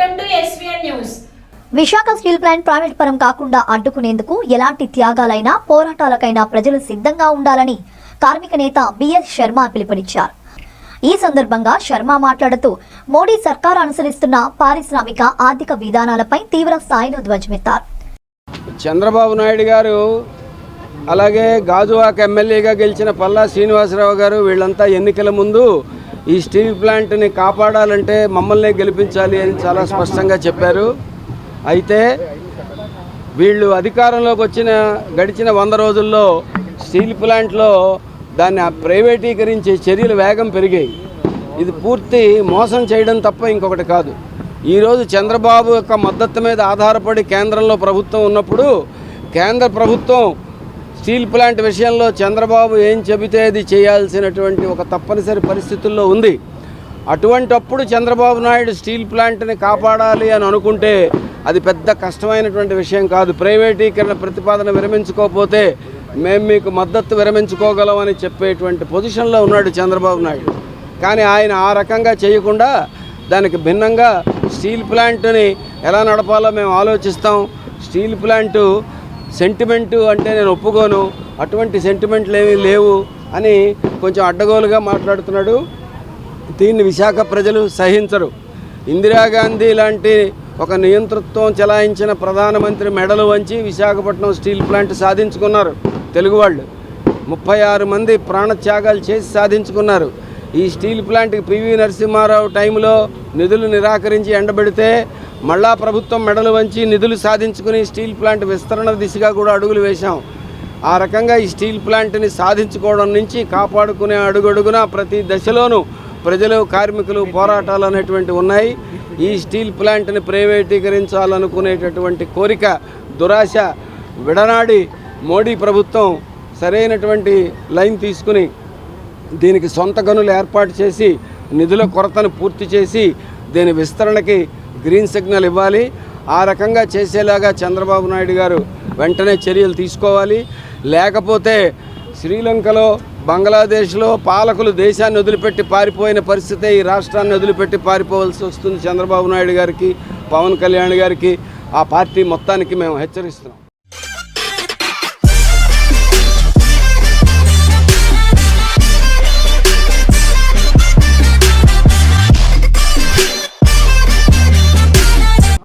Welcome to SVN news Visakha steel plant private పరం కాకుండా అడ్డుకునేందుకు ఎలాంటి త్యాగాలైనా పోరాటాలకైనా ప్రజలు సిద్ధంగా ఉండాలని కార్మిక నేత బిఎస్ శర్మ పిలుపునిచ్చారు. ఈ సందర్భంగా శర్మ మాట్లాడుతూ మోడీ సర్కార్ అనుసరిస్తున్న పారిశ్రామిక ఆర్థిక విధానాలపై తీవ్ర స్థాయిలో ధ్వజమెత్తారు. చంద్రబాబు నాయుడు గారు అలాగే గాజువాక ఎమ్మెల్యేగా గెలిచిన పల్లా శ్రీనివాసరావు గారు వీళ్ళంతా ఎన్నికల ముందు ఈ స్టీల్ ప్లాంట్ని కాపాడాలంటే మమ్మల్నే గెలిపించాలి అని చాలా స్పష్టంగా చెప్పారు. అయితే వీళ్ళు అధికారంలోకి వచ్చిన గడిచిన వంద రోజుల్లో స్టీల్ ప్లాంట్లో దాన్ని ప్రైవేటీకరించే చర్యలు వేగం పెరిగాయి. ఇది పూర్తి మోసం చేయడం తప్ప ఇంకొకటి కాదు. ఈరోజు చంద్రబాబు యొక్క మద్దతు మీద ఆధారపడి కేంద్రంలో ప్రభుత్వం ఉన్నప్పుడు కేంద్ర ప్రభుత్వం స్టీల్ ప్లాంట్ విషయంలో చంద్రబాబు ఏం చెబితే అది చేయాల్సినటువంటి ఒక తప్పనిసరి పరిస్థితుల్లో ఉంది. అటువంటప్పుడు చంద్రబాబు నాయుడు స్టీల్ ప్లాంట్ని కాపాడాలి అని అనుకుంటే అది పెద్ద కష్టమైనటువంటి విషయం కాదు. ప్రైవేటీకరణ ప్రతిపాదన విరమించుకోకపోతే మేము మీకు మద్దతు విరమించుకోగలమని చెప్పేటువంటి పొజిషన్లో ఉన్నాడు చంద్రబాబు నాయుడు. కానీ ఆయన ఆ రకంగా చేయకుండా దానికి భిన్నంగా స్టీల్ ప్లాంట్ని ఎలా నడపాలో మేము ఆలోచిస్తాం. స్టీల్ ప్లాంటు సెంటిమెంటు అంటే నేను ఒప్పుకోను అటువంటి సెంటిమెంట్లు ఏమీ లేవు అని కొంచెం అడ్డగోలుగా మాట్లాడుతున్నాడు. దీన్ని విశాఖ ప్రజలు సహించరు. ఇందిరాగాంధీ లాంటి ఒక నియంతృత్వం చెలాయించిన ప్రధానమంత్రి మెడలు వంచి విశాఖపట్నం స్టీల్ ప్లాంట్ సాధించుకున్నారు తెలుగు వాళ్ళు. ముప్పై ఆరు మంది ప్రాణత్యాగాలు చేసి సాధించుకున్నారు. ఈ స్టీల్ ప్లాంట్కి పివి నరసింహారావు టైంలో నిధులు నిరాకరించి ఎండబెడితే మళ్ళా ప్రభుత్వం మెడలు వంచి నిధులు సాధించుకుని స్టీల్ ప్లాంట్ విస్తరణ దిశగా కూడా అడుగులు వేశాం. ఆ రకంగా ఈ స్టీల్ ప్లాంట్ని సాధించుకోవడం నుంచి కాపాడుకునే అడుగడుగున ప్రతి దశలోనూ ప్రజలు కార్మికులు పోరాటాలు అనేటువంటి ఉన్నాయి. ఈ స్టీల్ ప్లాంట్ని ప్రైవేటీకరించాలనుకునేటటువంటి కోరిక దురాశ విడనాడి మోడీ ప్రభుత్వం సరైనటువంటి లైన్ తీసుకుని దీనికి సొంత గనులు ఏర్పాటు చేసి నిధుల కొరతను పూర్తి చేసి దీని విస్తరణకి గ్రీన్ సిగ్నల్ ఇవ్వాలి. ఆ రకంగా చేసేలాగా చంద్రబాబు నాయుడు గారు వెంటనే చర్యలు తీసుకోవాలి. లేకపోతే శ్రీలంకలో బంగ్లాదేశ్లో పాలకులు దేశాన్ని వదిలిపెట్టి పారిపోయిన పరిస్థితే ఈ రాష్ట్రాన్ని వదిలిపెట్టి పారిపోవాల్సి వస్తుంది చంద్రబాబు నాయుడు గారికి పవన్ కళ్యాణ్ గారికి. ఆ పార్టీ మొత్తానికి మేము హెచ్చరిస్తున్నాం.